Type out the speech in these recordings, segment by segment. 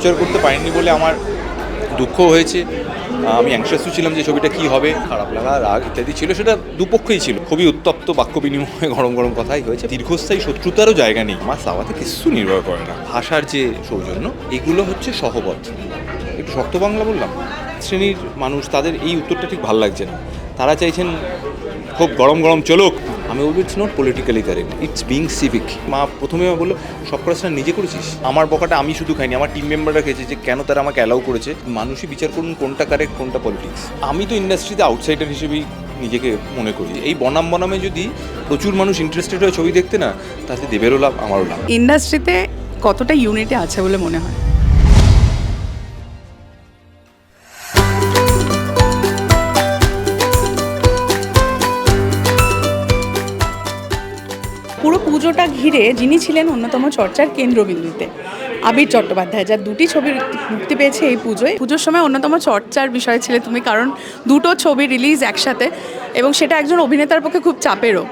প্রচার করতে পারিনি বলে আমার দুঃখ হয়েছে। আমি অ্যাংশাসও ছিলাম যে ছবিটা কি হবে, খারাপ লাগা, রাগ ইত্যাদি ছিল, সেটা দুপক্ষই ছিল। খুবই উত্তপ্ত, বাক্য বিনিময়ে গরম গরম কথাই হয়েছে। দীর্ঘস্থায়ী শত্রুতারও জায়গা নেই। আমার সাওয়াতে কিছু নির্ভর করে না। ভাষার যে সৌজন্য, এগুলো হচ্ছে সহবত। একটু শক্ত বাংলা বললাম? শ্রেণির মানুষ, তাদের এই উত্তরটা ঠিক ভালো লাগছে না। তারা চাইছেন, খুব গরম গরম চলুক। আমি বলব it's not politically correct it's being civic মা প্রথমে বলল, সব করাসটা নিজে করেছিস? আমার বকাটা আমি শুধু খাইনি, আমার টিম মেম্বাররা খেয়েছে যে কেন তারা আমাকে অ্যালাউ করেছে। মানুষই বিচার করুন কোনটা কারেক্ট কোনটা পলিটিক্স আমি তো ইন্ডাস্ট্রিতে আউটসাইডার হিসেবেই নিজেকে মনে করি। এই বনাম বনামে যদি প্রচুর মানুষ ইন্টারেস্টেড হয় ছবি দেখতে না, তাতে দেবেরও লাভ, আমারও লাভ। ইন্ডাস্ট্রিতে কতটা ইউনিটি আছে বলে মনে হয়? ঘিরে যিনি ছিলেন অন্যতম চর্চার কেন্দ্রবিন্দুতে। আবির চট্টোপাধ্যায়, যার দুটি ছবি মুক্তি পেয়েছে এই পুজোয়। পুজোর সময় অন্যতম চর্চার বিষয় ছিলে তুমি, কারণ দুটো ছবি রিলিজ একসাথে এবং সেটা একজন অভিনেতার পক্ষে খুব চাপেরও।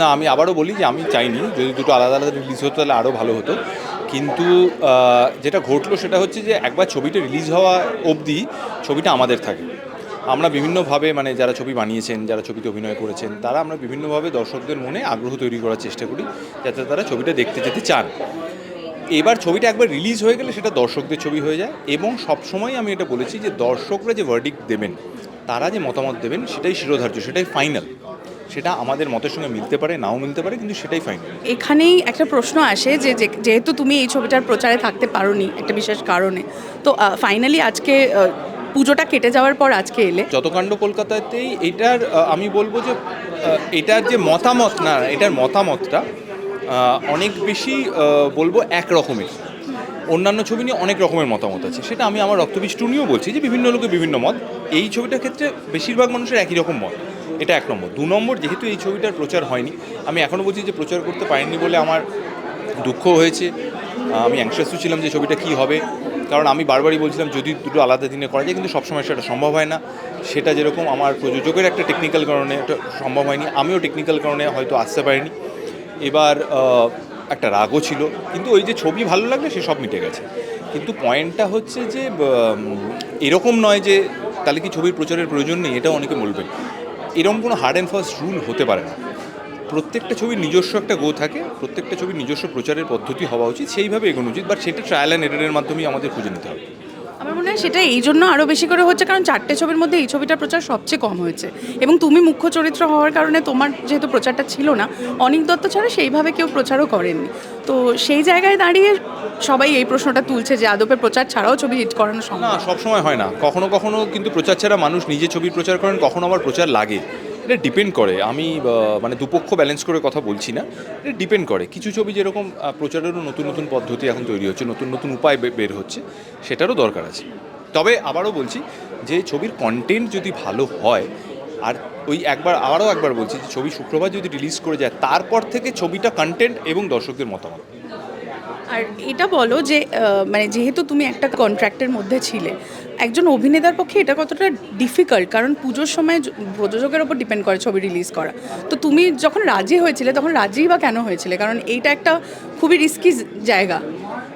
না, আমি আবারও বলি যে আমি চাইনি, যদি দুটো আলাদা আলাদা রিলিজ হতো তাহলে আরও ভালো হতো। কিন্তু যেটা ঘটলো সেটা হচ্ছে যে একবার ছবিটা রিলিজ হওয়া অবধি ছবিটা আমাদের থাকে। আমরা বিভিন্নভাবে মানে যারা ছবি বানিয়েছেন, যারা ছবিতে অভিনয় করেছেন, তারা আমরা বিভিন্নভাবে দর্শকদের মনে আগ্রহ তৈরি করার চেষ্টা করি যাতে তারা ছবিটা দেখতে যেতে চান। এবার ছবিটা একবার রিলিজ হয়ে গেলে সেটা দর্শকদের ছবি হয়ে যায় এবং সবসময় আমি এটা বলেছি যে দর্শকরা যে ভার্ডিক্ট দেবেন, তারা যে মতামত দেবেন সেটাই শিরোধার্য, সেটাই ফাইনাল সেটা আমাদের মতের সঙ্গে মিলতে পারে, নাও মিলতে পারে, কিন্তু সেটাই ফাইনাল এখানেই একটা প্রশ্ন আসে যে যেহেতু তুমি এই ছবিটার প্রচারে থাকতে পারোনি একটা বিশেষ কারণে, তো ফাইনালি আজকে পুজোটা কেটে যাওয়ার পর আজকে এলে? যতকাণ্ড কলকাতাতেই এটার আমি বলব যে এটার যে মতামত, না, এটার মতামতটা অনেক বেশি বলব এক রকমের অন্যান্য ছবি নিয়ে অনেক রকমের মতামত আছে। সেটা আমি আমার রক্তবিষ্টু নিয়েও বলছি যে বিভিন্ন লোকের বিভিন্ন মত। এই ছবিটার ক্ষেত্রে বেশিরভাগ মানুষের একই রকম মত। এটা এক নম্বর। দু নম্বর, যেহেতু এই ছবিটার প্রচার হয়নি, আমি এখনও বলছি যে প্রচার করতে পারিনি বলে আমার দুঃখ হয়েছে। আমি অ্যাংশাসও ছিলাম যে ছবিটা কী হবে। কারণ আমি বারবারই বলছিলাম যদি দুটো আলাদা দিনে করা যায়, কিন্তু সবসময় সেটা সম্ভব হয় না। সেটা যেরকম আমার প্রযোজকের একটা টেকনিক্যাল কারণে সম্ভব হয়নি, আমিও টেকনিক্যাল কারণে হয়তো আসতে পারিনি। এবার একটা রাগও ছিল, কিন্তু ওই যে ছবি ভালো লাগলে সে সব মিটে গেছে। কিন্তু পয়েন্টটা হচ্ছে যে এরকম নয় যে তাহলে কি ছবির প্রচারের প্রয়োজন নেই, এটাও অনেকে বলবেন। এরকম কোনো হার্ড অ্যান্ড ফাস্ট রুল হতে পারে না। প্রত্যেকটা ছবির নিজস্ব একটা গো থাকে প্রত্যেকটা ছবির নিজস্ব প্রচারের পদ্ধতি হওয়া উচিত সেইভাবে এগোনো উচিত বাট সেটা ট্রায়াল অ্যান্ড এরারের মাধ্যমেই আমাদের খুঁজে নিতে হবে। আমার মনে হয় সেটা এই জন্য আরও বেশি করে হচ্ছে কারণ চারটে ছবির মধ্যে এই ছবিটার প্রচার সবচেয়ে কম হয়েছে। এবং তুমি মুখ্য চরিত্র হওয়ার কারণে তোমার যেহেতু প্রচারটা ছিল না অনিক দত্ত ছাড়া সেইভাবে কেউ প্রচারও করেননি। তো সেই জায়গায় দাঁড়িয়ে সবাই এই প্রশ্নটা তুলছে যে আদপের প্রচার ছাড়াও ছবি হিট করানো সম্ভব না সব সময় হয় না। কখনো কখনো কিন্তু প্রচার ছাড়া মানুষ নিজে ছবির প্রচার করেন কখনো আবার প্রচার লাগে। এটা ডিপেন্ড করে। আমি মানে দুপক্ষ ব্যালেন্স করে কথা বলছি না। এটা ডিপেন্ড করে। কিছু ছবি যেরকম প্রচারেরও নতুন নতুন পদ্ধতি এখন তৈরি হচ্ছে, নতুন নতুন উপায় বের হচ্ছে, সেটারও দরকার আছে। তবে আবারও বলছি যে ছবির কন্টেন্ট যদি ভালো হয়, আর ওই একবার, আবারও একবার বলছি যে ছবি শুক্রবার যদি রিলিজ করে যায়, তারপর থেকে ছবিটা কন্টেন্ট এবং দর্শকদের মতামত। আর এটা বলো যে মানে যেহেতু তুমি একটা কন্ট্রাক্টের মধ্যে ছিলে, একজন অভিনেতার পক্ষে এটা কতটা ডিফিকাল্ট কারণ পুজোর সময় প্রযোজকের ওপর ডিপেন্ড করে ছবি রিলিজ করা। তো তুমি যখন রাজি হয়েছিলে, তখন রাজি বা কেন হয়েছিলে? কারণ এইটা একটা খুবই রিস্কি জায়গা।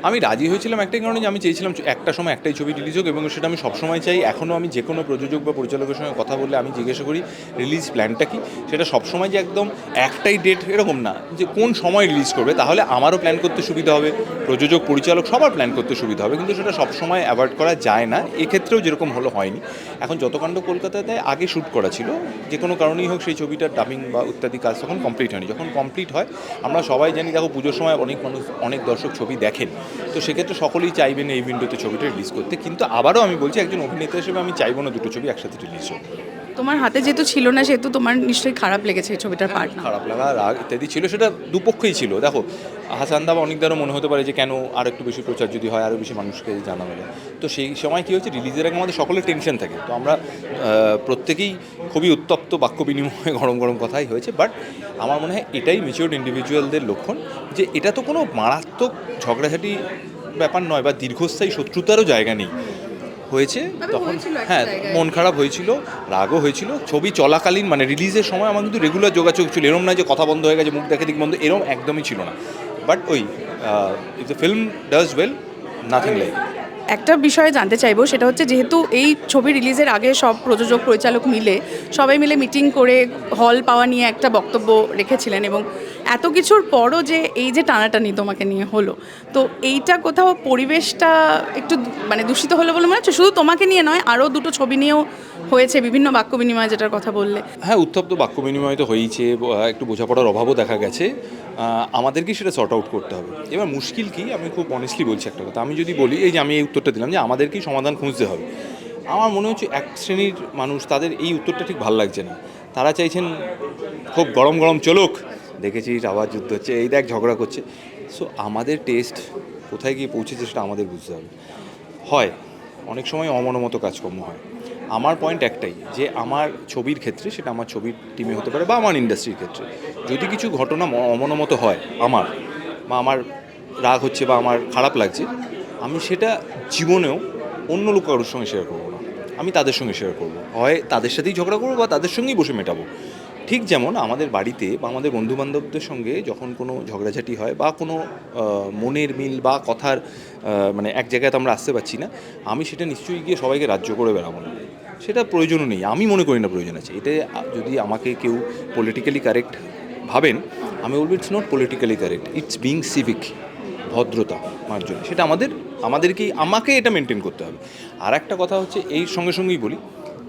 আমি রাজি হয়েছিলাম একটাই কারণে যে আমি চেয়েছিলাম একটা সময় একটাই ছবি রিলিজ হোক এবং সেটা আমি সবসময় চাই। এখনও আমি যে কোনো প্রযোজক বা পরিচালকের সঙ্গে কথা বললে আমি জিজ্ঞাসা করি রিলিজ প্ল্যানটা কি? সেটা সবসময় যে একদম একটাই ডেট এরকম না, যে কোন সময় রিলিজ করবে, তাহলে আমারও প্ল্যান করতে সুবিধা হবে, প্রযোজক, পরিচালক সবার প্ল্যান করতে সুবিধা হবে, কিন্তু সেটা সবসময় অ্যাভয়েড করা যায় না। এক্ষেত্রেও যেরকম হলো, হয়নি। এখন যতকাণ্ড কলকাতাতে আগে শ্যুট করা ছিল, যে কোনো কারণেই হোক সেই ছবিটার ডাবিং বা ইত্যাদি কাজ তখন কমপ্লিট হয়নি। যখন কমপ্লিট হয়, আমরা সবাই জানি, দেখো পুজোর সময় অনেক মানুষ, অনেক দর্শক ছবি দেখেন। তো সেক্ষেত্রে সকলেই চাইবেন এই উইন্ডোতে ছবিটা রিলিজ করতে। কিন্তু আবারও আমি বলছি একজন অভিনেতা হিসেবে আমি চাইব না দুটো ছবি একসাথে রিলিজ হোক। তোমার হাতে যেহেতু ছিল না সেহেতু তোমার নিশ্চয়ই খারাপ লেগেছে এই ছবিটার পার্ট খারাপ লাগা রাগ ইত্যাদি ছিল সেটা দুপক্ষই ছিল। দেখো হাসানদা বা অনেকদারও মনে হতে পারে যে কেন আর একটু বেশি প্রচার যদি হয় আরও বেশি মানুষকে জানা মেলে তো সেই সময় কী হচ্ছে রিলিজের আগে আমাদের সকলের টেনশন থাকে। তো আমরা প্রত্যেকেই খুবই উত্তপ্ত বাক্য বিনিময়ে গরম গরম কথাই হয়েছে। বাট আমার মনে হয় এটাই মেচিওর্ড ইন্ডিভিজুয়ালদের লক্ষণ যে এটা তো কোনো মারাত্মক ঝগড়াঝাটি ব্যাপার নয় বা দীর্ঘস্থায়ী শত্রুতারও জায়গা নেই। হয়েছে তখন হ্যাঁ মন খারাপ হয়েছিল রাগও হয়েছিল ছবি চলাকালীন মানে রিলিজের সময় আমার কিন্তু রেগুলার যোগাযোগ ছিল। এরম না যে কথা বন্ধ হয়ে গেছে মুখ দেখে দিক বন্ধ এরম একদমই ছিল না। বাট ওই if the film does well nothing like একটা বিষয়ে জানতে চাইব সেটা হচ্ছে যেহেতু এই ছবি রিলিজের আগে সব প্রযোজক পরিচালক মিলে সবাই মিলে মিটিং করে হল পাওয়া নিয়ে একটা বক্তব্য রেখেছিলেন এবং এত কিছুর পরও যে এই যে টানাটানি তোমাকে নিয়ে হলো তো এইটা কোথাও পরিবেশটা একটু মানে দূষিত হলো বলে মনে হচ্ছে? শুধু তোমাকে নিয়ে নয় আরও দুটো ছবি নিয়েও হয়েছে বিভিন্ন বাক্য বিনিময় যেটার কথা বললে। হ্যাঁ উত্তপ্ত বাক্য বিনিময় তো হয়েইছে ব- একটু বোঝাপড়ার অভাবও দেখা গেছে। আহ, আমাদেরকে সেটা সর্ট আউট করতে হবে। এবার মুশকিল কি? আমি খুব অনেস্টলি বলছি একটা কথা। আমি যদি বলি এই যে আমি এই উত্তরটা দিলাম যে আমাদেরকেই সমাধান খুঁজতে হবে। আমার মনে হচ্ছে এক শ্রেণির মানুষ তাদের এই উত্তরটা ঠিক ভালো লাগছে না। তারা চাইছেন খুব গরম গরম চলুক। দেখেছিস আবার যুদ্ধ হচ্ছে এই দেখ ঝগড়া করছে। সো আমাদের টেস্ট কোথায় গিয়ে পৌঁছেছে সেটা আমাদের বুঝতে হবে। হয় অনেক সময় অমনোমতো কাজকর্ম হয়। আমার পয়েন্ট একটাই, যে আমার ছবির ক্ষেত্রে সেটা আমার ছবির টিমে হতে পারে বা আমার ইন্ডাস্ট্রির ক্ষেত্রে। যদি কিছু ঘটনা অমনোমতো হয় আমার, বা আমার রাগ হচ্ছে বা আমার খারাপ লাগছে, আমি সেটা জীবনেও অন্য লোক কারোর সঙ্গে শেয়ার করব না। আমি তাদের সঙ্গে শেয়ার করব। হয় তাদের সাথেই ঝগড়া করব বা তাদের সঙ্গেই বসে মেটাবো। ঠিক যেমন আমাদের বাড়িতে বা আমাদের বন্ধু বান্ধবদের সঙ্গে যখন কোনো ঝগড়াঝাটি হয় বা কোনো মনের মিল বা কথার মানে এক জায়গায় তো আমরা আসতে পারছি না, আমি সেটা নিশ্চয়ই গিয়ে সবাইকে রাজ্য করে বেড়াবো না। সেটা প্রয়োজনও নেই, আমি মনে করি না প্রয়োজন আছে। আ- যদি আমাকে কেউ পলিটিক্যালি কারেক্ট ভাবেন, আমি বলব it's not politically correct it's being civic ভদ্রতা মার্জন সেটা আমাদের, আমাদেরকেই, আমাকে এটা মেনটেন করতে হবে। আর একটা কথা হচ্ছে, এই সঙ্গে সঙ্গেই বলি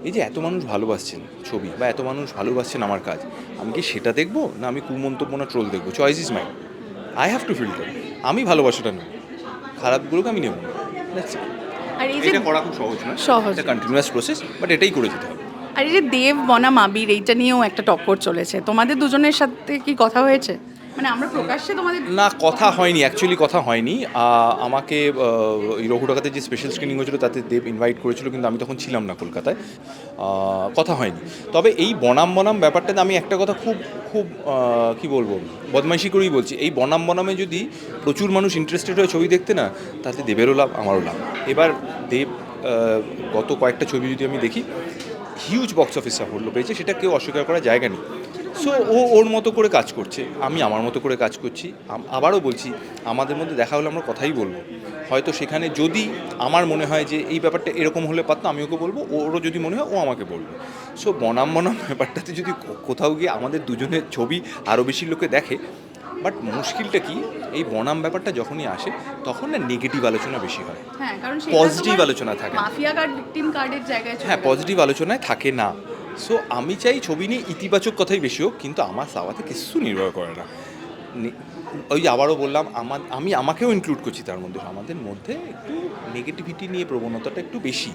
এই যে এত মানুষ ভালোবাসছেন ছবি বা এত মানুষ ভালোবাসছেন আমার কাজ আমি কি সেটা দেখব? না আমি কুমন্তব্য না ট্রোল দেখব? Choice is mind I have to filter আমি ভালোবাসাটা নেব। খারাপগুলোকে আমি নেব আর এই যে করা খুব সহজ না। সহজ। কন্টিনিউয়াস প্রসেস বাট এটাই করে যেতে হবে। আর এই যে দেব বনাম আবির এইটা নিয়েও একটা টক্কর চলেছে। তোমাদের দুজনের সাথে কি কথা হয়েছে? মানে আমরা প্রকাশ্যে তোমাদের না, কথা হয়নি অ্যাকচুয়ালি কথা হয়নি। আমাকে রঘুটাকাতে যে স্পেশাল স্ক্রিনিং হয়েছিল, তাতে দেব ইনভাইট করেছিল, কিন্তু আমি তখন ছিলাম না কলকাতায়। কথা হয়নি। তবে এই বনাম বনাম ব্যাপারটাতে আমি একটা কথা খুব খুব কি বলব, বদমাইশি করেই বলছি। এই বনাম বনামে যদি প্রচুর মানুষ ইন্টারেস্টেড হয়ে ছবি দেখতে না, তাতে দেবেরও লাভ, আমারও লাভ। এবার দেব গত কয়েকটা ছবি যদি আমি দেখি হিউজ বক্স অফিস সাফল্য পেয়েছে, সেটা কেউ অস্বীকার করার জায়গা নেই। সো ও ওর মতো করে কাজ করছে আমি আমার মতো করে কাজ করছি আবারও বলছি আমাদের মধ্যে দেখা হলে আমরা কথাই বলব। হয়তো সেখানে যদি আমার মনে হয় যে এই ব্যাপারটা এরকম হলে পারতো আমি ওকে বলব ওরও যদি মনে হয় ও আমাকে বলবে। সো বনাম বনাম ব্যাপারটাতে যদি কোথাও গিয়ে আমাদের দুজনের ছবি আরও বেশি লোকে দেখে বাট মুশকিলটা কি এই বনাম ব্যাপারটা যখনই আসে তখন না নেগেটিভ আলোচনা বেশি হয়। হ্যাঁ কারণ আলোচনা থাকে। মাফিয়া কার্ড ভিকটিম কার্ডের জায়গায় হ্যাঁ পজিটিভ আলোচনায় থাকে না। সো আমি চাই ছবি নিয়ে ইতিবাচক কথাই বেশি হোক, কিন্তু আমার সাওয়াতে কিছু নির্ভর করে না। ওই আবারও বললাম, আমার আমি আমাকেও ইনক্লুড করছি তার মধ্যে। আমাদের মধ্যে একটু নেগেটিভিটি নিয়ে প্রবণতাটা একটু বেশি,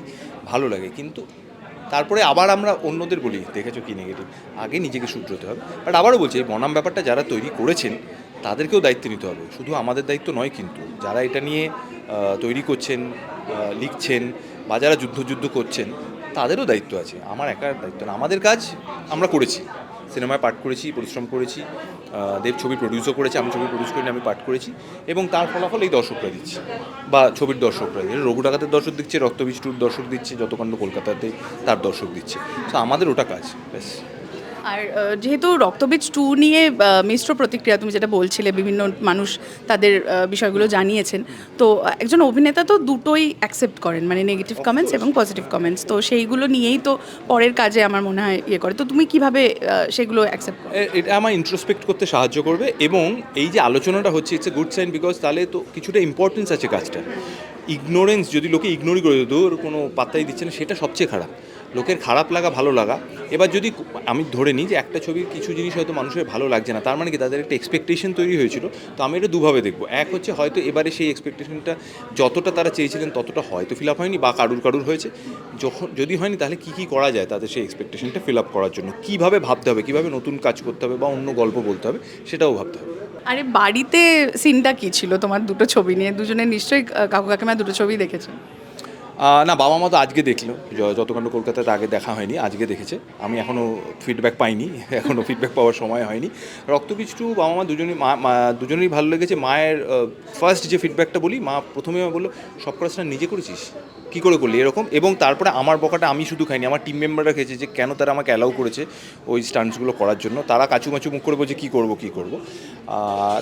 ভালো লাগে। কিন্তু তারপরে আবার আমরা অন্যদের বলি, দেখেছ কি নেগেটিভ আগে নিজেকে শুধরোতে হবে। বাট আবারও বলছি, এই বনাম ব্যাপারটা যারা তৈরি করেছেন, তাদেরকেও দায়িত্ব নিতে হবে। শুধু আমাদের দায়িত্ব নয় কিন্তু, যারা এটা নিয়ে তৈরি করছেন লিখছেন, বা যারা যুদ্ধ যুদ্ধ করছেন তাদেরও দায়িত্ব আছে, আমার একার দায়িত্ব না। আমাদের কাজ আমরা করেছি। সিনেমায় পাঠ করেছি, পরিশ্রম করেছি দেব ছবি প্রডিউসও করেছে, আমি ছবি প্রডিউস করিনি, আমি পাঠ করেছি এবং তার ফলাফল এই দর্শকরা দিচ্ছে বা ছবির দর্শকরা দিচ্ছে। রঘু ডাকাতের দর্শক দিচ্ছে, রক্তবীজ টুর দর্শক দিচ্ছে যতক্ষণ কলকাতাতে তার দর্শক দিচ্ছে। তো আমাদের ওটা কাজ, ব্যাস। আর যেহেতু রক্তবীজ টু নিয়ে মিশ্র প্রতিক্রিয়া তুমি যেটা বলছিলে বিভিন্ন মানুষ তাদের বিষয়গুলো জানিয়েছেন তো একজন অভিনেতা তো দুটোই অ্যাকসেপ্ট করেন মানে নেগেটিভ কমেন্টস এবং পজিটিভ কমেন্টস তো সেইগুলো নিয়েই তো পরের কাজে আমার মনে হয় ইয়ে করে তো তুমি কীভাবে সেগুলো অ্যাকসেপ্ট করো? এটা আমার ইন্ট্রোস্পেক্ট করতে সাহায্য করবে এবং এই যে আলোচনাটা হচ্ছে it's a good sign because তাহলে তো কিছুটা ইম্পর্টেন্স আছে কাজটা ইগনোরেন্স, যদি লোকে ইগনোরই করে দূর কোনো পাত্তাই দিচ্ছে না, সেটা সবচেয়ে খারাপ। লোকের খারাপ লাগা, ভালো লাগা। এবার যদি আমি ধরে নিই যে একটা ছবির কিছু জিনিস হয়তো মানুষের ভালো লাগছে না, তার মানে কি তাদের একটা এক্সপেকটেশন তৈরি হয়েছিল, তো আমি এটা দুভাবে দেখব। এক হচ্ছে হয়তো এবারে সেই এক্সপেকটেশনটা যতটা তারা চেয়েছিলেন ততটা হয়তো ফিল আপ হয়নি বা কারুর কারুর হয়েছে। যখন, যদি হয়নি তাহলে কী কী করা যায় তাদের সেই এক্সপেকটেশনটা ফিল আপ করার জন্য? কীভাবে ভাবতে হবে? কীভাবে নতুন কাজ করতে হবে বা অন্য গল্প বলতে হবে? সেটাও ভাবতে হবে। আরে বাড়িতে সিনটা কি ছিল? তোমার দুটো ছবি নিয়ে? দুজনে নিশ্চয়ই কাকু কাকিমা দুটো ছবি দেখেছ। না, বাবা মা তো আজকে দেখল। য- যতক্ষণ কলকাতাতে আগে দেখা হয়নি, আজকে দেখেছে। আমি এখনও ফিডব্যাক পাইনি এখনও ফিডব্যাক পাওয়ার সময় হয়নি। রক্তবীজ টু বাবা মা দুজনই, মা দুজনেরই ভালো লেগেছে। মায়ের ফার্স্ট যে ফিডব্যাকটা বলি, মা প্রথমে বলল, সব করাসটা নিজে করেছিস? কী করে করলি? এরকম। এবং তারপরে আমার বকাটা আমি শুধু খাইনি, আমার টিম মেম্বাররা খেয়েছে যে, কেন তারা আমাকে অ্যালাউ করেছে ওই স্টান্টসগুলো করার জন্য? তারা কাচুমাচু মুখ করে বলছে, কী করব কী করব?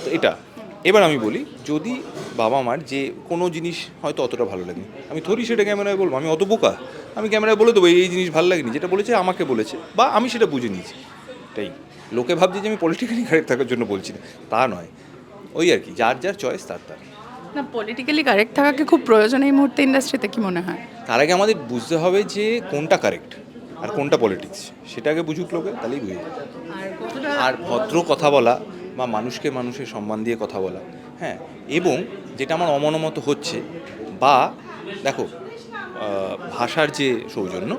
তো এটা। এবার আমি বলি যদি বাবা মার যে কোনো জিনিস হয়তো অতটা ভালো লাগেনি আমি থরি সেটা ক্যামেরায় বলব আমি অত বোকা আমি ক্যামেরায় বলে দেবো এই জিনিস ভালো লাগেনি যেটা বলেছে আমাকে বলেছে বা আমি সেটা বুঝে নিয়েছি তাই লোকে ভাবছে যে আমি পলিটিক্যালি কারেক্ট থাকার জন্য বলছি না তা নয় ওই আর কি যার যার চয়েস তার তার। না পলিটিক্যালি কারেক্ট থাকাকে খুব প্রয়োজন এই মুহূর্তে ইন্ডাস্ট্রিতে কি মনে হয়? তার আগে আমাদের বুঝতে হবে যে কোনটা কারেক্ট আর কোনটা পলিটিক্স সেটাকে বুঝুক লোকে তাহলেই বুঝে আর ভদ্র কথা বলা বা মানুষকে মানুষের সম্মান দিয়ে কথা বলা। হ্যাঁ এবং যেটা আমার অমনমত হচ্ছে বা দেখো ভাষার যে সৌজন্য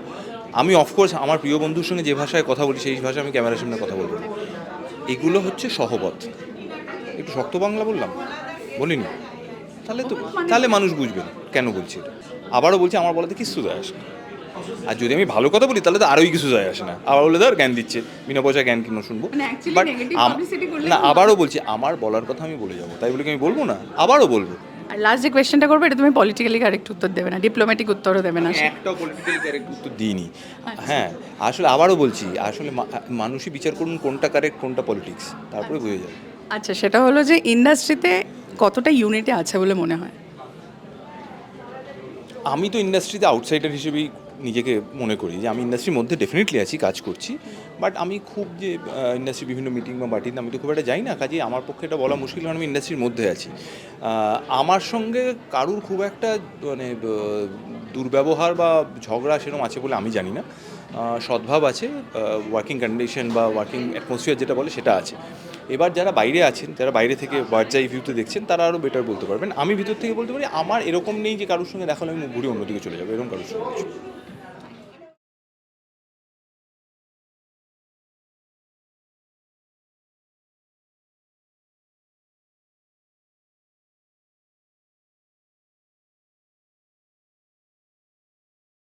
আমি অফকোর্স আমার প্রিয় বন্ধুর সঙ্গে যে ভাষায় কথা বলি সেই ভাষায় আমি ক্যামেরার সামনে কথা বলব এগুলো হচ্ছে সহবত। একটু শক্ত বাংলা বললাম? বলিনি? তাহলে তো তাহলে মানুষ বুঝবে কেন বলছি আবারও বলছি আমার বলাতে কিছু যায় আসে না। আর যদি আমি ভালো কথা বলি তাহলে তো আরোই কিছু যায় আসে না। আবার বলে ধর জ্ঞান দিচ্ছে বিনা পয়সা জ্ঞান কেন শুনব? মানে publicity করলে না আবারও বলছি আমার বলার কথা আমি বলে যাব। তাই বলে কি আমি বলব না? আবারও বলব। আর লাস্ট যে কোয়েশ্চেনটা করবে এটা তুমি পলিটিক্যালি কারেক্ট উত্তর দেবে না ডিপ্লোম্যাটিক উত্তরও দেবে না একটাও পলিটিক্যাল ক্যারেক্ট উত্তর দিইনি। হ্যাঁ আসলে আবারও বলছি আসলে মানুষই বিচার করুন কোনটা কারেক্ট কোনটা পলিটিক্স তারপরে বুঝে যাবে। আচ্ছা সেটা হলো যে ইন্ডাস্ট্রিতে কতটা ইউনিটি আছে বলে মনে হয়? আমি তো ইন্ডাস্ট্রিতে আউটসাইডার হিসেবেই নিজেকে মনে করি যে আমি ইন্ডাস্ট্রির মধ্যে ডেফিনেটলি আছি, কাজ করছি। বাট আমি খুব যে ইন্ডাস্ট্রি বিভিন্ন মিটিং বা বাটিতে আমি তো খুব একটা যাই না, কাজে আমার পক্ষে এটা বলা মুশকিল কারণ আমি ইন্ডাস্ট্রির মধ্যে আছি। আমার সঙ্গে কারুর খুব একটা মানে দুর্ব্যবহার বা ঝগড়া সেরকম আছে বলে আমি জানি না। সদ্ভাব আছে ওয়ার্কিং কন্ডিশন বা ওয়ার্কিং অ্যাটমসফিয়ার যেটা বলে সেটা আছে। এবার যারা বাইরে আছেন, যারা বাইরে থেকে বার্জাই ভিউতে দেখছেন, তারা আরও বেটার বলতে পারবেন। আমি ভিতর থেকে বলতে পারি, আমার এরকম নেই যে কারোর সঙ্গে দেখালে আমি ঘুরে অন্যদিকে চলে যাব, এরকম কারোর সঙ্গে।